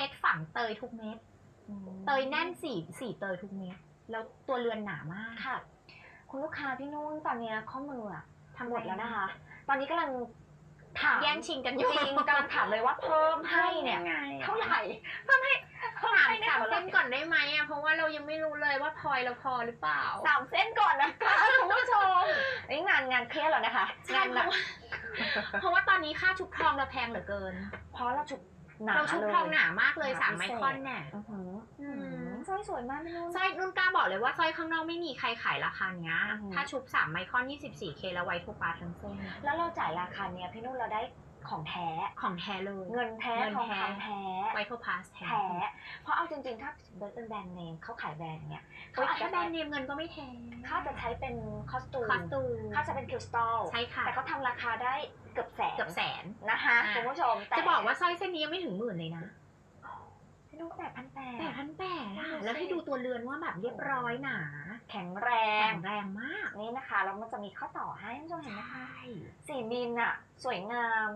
ม็ดฝังเตยทุกเม็ดเตยแน่นสี่สี่เตยทุกเม็ดแล้วตัวเรือนหนามากค่ะ คุณลูกค้าพี่นุ่นตอนเนี้ยข้อมืออะทำหมดแล้วนะคะ ตอนนี้กำลังถามแย่งชิงกันอจยู่ริงกำลังถามเลยว่าเพิ่มให้เนี่ยเท่าไหร่ถามสามเส้นก่อนได้ไหมอะเพราะว่าเรายังไม่รู้เลยว่าพลอยเราพอหรือเปล่าสามเส้นก่อนนะคะคุณผู้ชมนี่งานงานเครียดแล้วนะคะใช่งานหนักเพราะว่าตอนนี้ค่าชุบทองเราแพงเหลือเกินเพราะเราชุบ หนาเราชุบเลยทองหนามากเลยหนาสามพิไมเศษ ครอนเนี่ย อื้อหืออืม สร้อยสวยมากพี่นุ่น สร้อยนุ่นกล้าบอกเลยว่าสร้อยข้างนอกไม่มีใครขายราคาเนี้ย อือหือ ถ้าชุบสามไมครอน 24K แล้วไว้ทุกปาทั้งเส้น แล้วเราจ่ายราคาเนี้ยพี่นุ่นเราได้ ของแท้ของแท้เลย เงินแท้เงินทองแท้คำแท้ไว้ทุกพาสแท้แท้เพราะเอาจริงๆ ถ้าเบิร์ดเป็นแบรนด์เนมเขาขายแบรนด์เนี่ยเฮ้ยเขาอาจแค่จะแบรนด์เนมเงินก็ไม่แพงเขาจะใช้เป็นคอสตูมคอสตูมเขาจะเป็นคริสตัลใช่ค่ะแต่เขาทำราคาได้เกือบแสนเกือบแสนนะคะอ่าคุณผู้ชมแต่จะบอกว่าสร้อยเส้นนี้ยังไม่ถึงหมื่นเลยนะ พี่นุ่นแปดพันแปแปดดพันแปดดูอะสิแล้วให้ดูตัวเรือนว่าแบบเรียบร้อยหนาแข็งแรแข็ง งแรงมากนี่นะคะแล้วมันจะมีข้อต่อให้คุณผู้ชมเห็นไหมใช่สี่มิลอะสวยงาม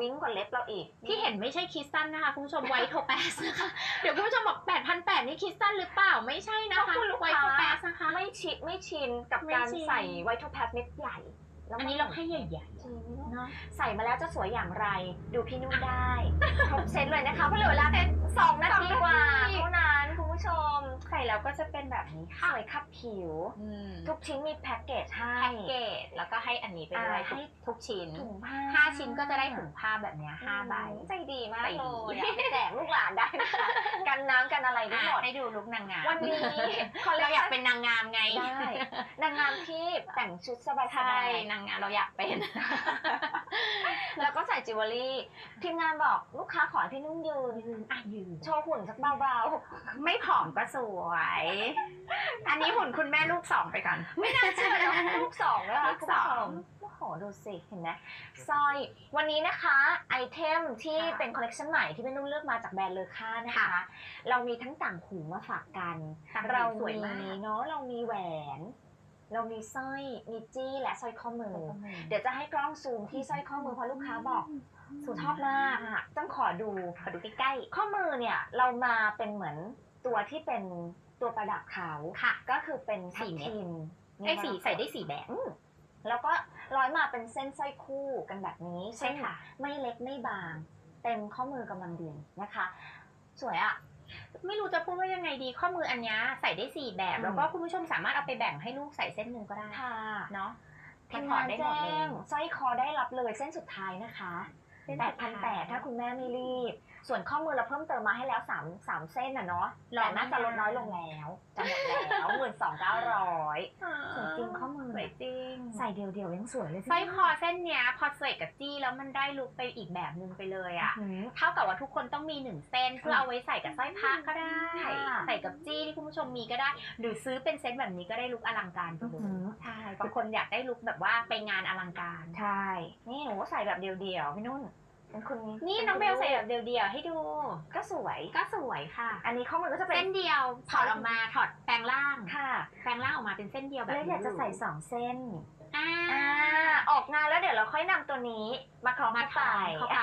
วิ่งกว่าเล็บเราอีกที่เห็นไม่ใช่คริสตัลนะคะคุณผู้ชมไวท์โทแปสนะคะเดี๋ยวคุณผู้ชมบอก8,800 นี่คริสตัลหรือเปล่าไม่ใช่นะขอบคะคุณลูกไวค้าท์โทแปสนะคะ ไม่ชินไม่ชินกับไม่การชิน ใส่ไวท์โทแพสเม็ดใหญ่แล้ว อันมันี้เราให้ใหญ่จริงๆเนาะใส่มาแล้วจะสวยอย่างไร ดูพี่นุ่นได้ ครบเซตเลยนะคะ เพราะเหลือเวลาแค่สองนาทีกว่าเท่านั้นคุณ ผู้ชมใส่แล้วก็จะเป็นแบบนี้สค่ะวยขับผิว ทุทุกกชิ้นมีแพ็กเกจให้แพ็กเกจแล้วก็ให้อันนี้ไปด้วยอ่าให้ทุกชิ้นถุงผ้าห้าชิ้นก็จะได้ถุงผ้าแบบเนี้ยห้าใบใจดีมากใจเลดียอะไปแจกลูกหลานได้นะคะกันน้ำกันอะไรได้อะหมดให้ดูลุกนางงามวันนี้คอลเลเราคอยากชั่นเป็นนางงามไงได้นางงามที่แต่งชุดสบายใช่นางงามเราอยากเป็นๆ แล้วก็ใส่จิวเวลรี่ทีมงานบอกลูกค้าขอให้พี่นุ่นยืนยืนอะยืนโชว์หุ่นสักเบาไม่ผอมก็สวย อันนี้หุ่นคุณแม่ลูกสองไปก่อนๆไม่น่าเชื่อนะลูกสองแล้วลูกสองโอ้โหดูสิเห็นไหมสร้อย วันนี้นะคะไอเทมที่ค่ะเป็นคอลเลคชันใหม่ที่พี่นุ่นเลือกมาจากแบรนด์เลอค่านะคะค่ะเรามีทั้งต่างหูมาฝากกันต่างหูเราสวยมากเนาะเรามีแหวน เรามีสร้อยมีจี้และสร้อยข้อมือ เดี๋ยวจะให้กล้องซูมที่สร้อยข้อมือเพราะลูกค้าบอกสุดชอบมากอะต้องขอดูขอดูใกล้ข้อมือเนี่ยเรามาเป็นเหมือนตัวที่เป็นตัวประดับเขาๆค่ะ ก็คือเป็นสีทับเม็ดทิมไอ้สีใส่ได้สีแบบอืมแล้วก็ร้อยมาเป็นเส้นสร้อยคู่กันแบบนี้ใช่ค่ะ ไม่เล็กไม่บาง เต็มข้อมือกำลังดีนะคะ สวยอะ ไม่รู้จะพูดว่ายังไงดีข้อมืออันเนี้ยใส่ได้สี่แบบอืมแล้วก็คุณผู้ชมสามารถเอาไปแบ่งให้ลูกใส่เส้นหนึ่งก็ได้ค่ะเนาะทีมถอดงานได้หมดแจ้เลยงสร้อยคอได้รับเลยเส้นสุดท้ายนะคะเส้นแปสุดดพันท้แปยดถ้าคุณแม่ไม่รีบ ส่วนข้อมือเราเพิ่มเติมมาให้แล้วสามสามเส้นอะเนาะรอแต่น่าจะลดน้อยลงแล้วจะหมดแล้วหมื่นสองเก้าร้อยสวยจริงข้อมือสวยจริง ใส่เดียวเดียวๆยังสวยเลยสร้อยคอเส้นเนี้ยพอใส่กับจี้แล้วมันได้ลุคไปอีกแบบหนึ่งไปเลยอะอืมเท่ากับว่าทุกคนต้องมีหนึ่งเส้นเพื่อเอาไว้ใส่กับสร้อยพระก็ได้ค่ะใส่กับจี้ที่คุณผู้ชมมีก็ได้ หรือซื้อเป็นเซตแบบนี้ก็ได้ลุคอลังการไปเลอืยมใช่บางคนอยากได้ลุคแบบว่าไปงานอลังการใช่นี่หนูใส่แบบเดียวเดียวๆพี่นุ่น เป็นคุณนี่น้องเบลใส่แบบเดียวๆให้ดู ก็สวย ก็สวยค่ะ อันนี้ข้อมือก็จะเป็เส้นนเดียวถอดออกมาถอด เป็นเส้นเดียวแบบแล้วอยากจะใส่สองเส้นอ่าอ่าออกงานแล้วเดี๋ยวเราค่อยนำตัวนี้ มาคล้องมาเข้าไปทานเข้าไป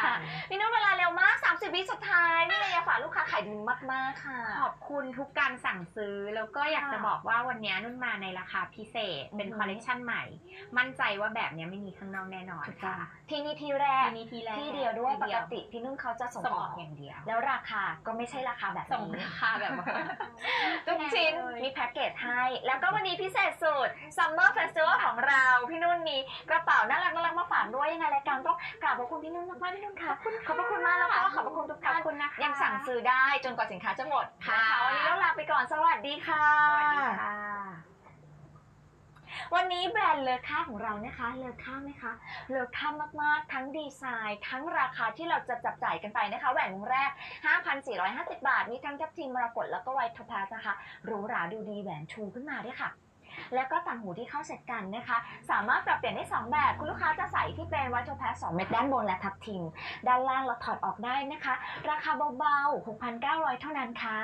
พี่นุ่นเวลาเร็วมาก 30 วิสุดท้ายนี่เลยอยากฝากลูกค้าขายดีมากๆค่ะ ขอบคุณทุกการสั่งซื้อ แล้วก็อยากจะบอกว่าวันนี้นุ่นมาในราคาพิเศษเป็นอือฮึคอลเลกชันใหม่ มั่นใจว่าแบบเนี้ยไม่มีข้างนอกแน่นอนค่ะ ที่นี่ที่แรก ที่นี่ที่แรกที่เดียวด้วยปที่กติพี่นุ่นเขาจะส่งส่งออออกกอย่างเดียว แล้วราคาก็ไม่ใช่ราคาแบบส่งนี้ราคาแบบว่า ทุกชิ้นเลยมีแพ็กเกจให้ แล้วก็วันนี้พิเศษสุด Summer Festival ของเรา พี่นุ่นมีกระเป๋าน่ารักน่ารักมาฝากด้วยยังไงรายการต้องกราบขอบคุณพี่นุ่นมากๆพี่นุ่นค่ะ ขอบพระคุณมากแล้วก็ขอบพระคุณทุกขอบท่านคุณนะคะยังสั่งซื้อได้จนกว่าสินค้าจะหมดค่ะนวันนี้เราลาไปก่อนสวัสดีค่ะสวัสดีค่ะวันนี้แบรนด์เลอค่าของเรานะคะ เลอค่าไหมคะ เลอค่ามากๆ ทั้งดีไซน์ ทั้งราคาที่เราจะจับจ่ายกันไปนะคะ แหวนวงแรก 5,450 บาท มีทั้งทับทิมมรกตแล้วก็ไวท์ทอพาสนะคะหรูหราดูดีแหวนชูขึ้นมาด้วยค่ะ แล้วก็ต่างหูที่เข้าเสร็จกันนะคะ สามารถปรับเปลี่ยนได้ 2 แบบ คุณลูกค้าจะใส่ที่เป็นไวท์ทอพาส2เม็ดด้านบนและทับทิม ด้านล่างเราถอดออกได้นะคะ ราคาเบาๆ 6,900 เท่านั้นค่ะ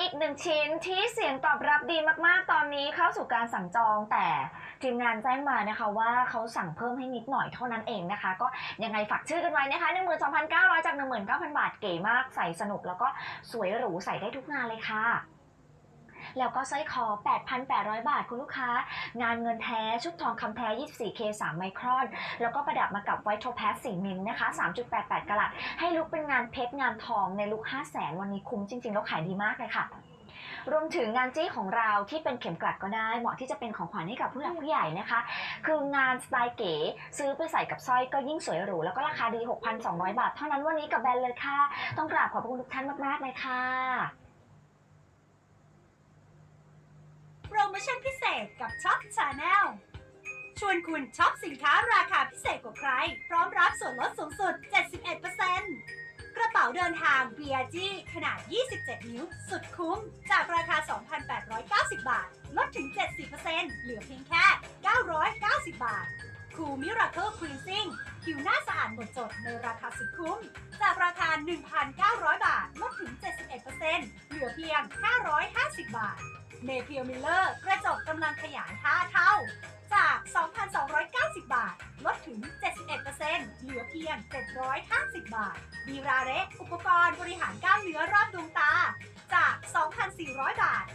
อีกหนึ่งชิ้นที่เสียงตอบรับดีมากๆ ตอนนี้เข้าสู่การสั่งจองแต่ทีมงานแจ้งมานะคะว่าเขาสั่งเพิ่มให้นิดหน่อยเท่านั้นเองนะคะ ก็ยังไงฝากชื่อกันไว้นะคะ 12,900 จาก 19,000 บาทเก๋มากใส่สนุกแล้วก็สวยหรูใส่ได้ทุกงานเลยค่ะ แล้วก็สร้อยคอ 8,800 บาทคุณลูกค้า งานเงินแท้ชุดทองคำแท้ 24K 3 ไมครอน แล้วก็ประดับมากับไวท์โทแพส4มิลนะคะ 3.88 กะรัตให้ลุกเป็นงานเพชรงานทองในลุก500,000วันนี้คุ้มจริงๆ แล้วขายดีมากเลยค่ะรวมถึงงานจี้ของเราที่เป็นเข็มกลัดก็ได้ เหมาะที่จะเป็นของขวัญให้กับผู้หลักผู้ใหญ่นะคะ คืองานสไตล์เก๋ ซื้อไปใส่กับสร้อยก็ยิ่งสวยหรู แล้วก็ราคาดี 6,200 บาท เท่านั้นวันนี้กับแบรนด์เลยค่ะ ต้องกราบขอบพระคุณทุกท่านมาก ๆ เลยค่ะ โปรโม ชั่นพิเศษกับช็อปชาแนลชวนคุณช็อปสินค้าราคาพิเศษกว่าใคร พร้อมรับส่วนลดสูงสุด 71%กระเป๋าเดินทาง BRG ขนาด 27 นิ้ว สุดคุ้ม จากราคา 2,890 บาท ลดถึง 70%เหลือเพียงแค่ 990 บาทคูมิราเคิลคลีนซิ่งผิวหน้าสะอาดหมดจดในราคาสุดคุ้ม จากราคา 1,900 บาท ลดถึง 71%เหลือเพียง 550 บาท เนเพียมิลเลอร์กระจกกำลังขยาย 5 เท่า จาก 2,290 บาท ลดถึง 71%เหลือเพียง 750 บาทบีราเรอุปกรณ์บริหารกล้ามเนื้อรอบดวงตา จาก 2,400 บาท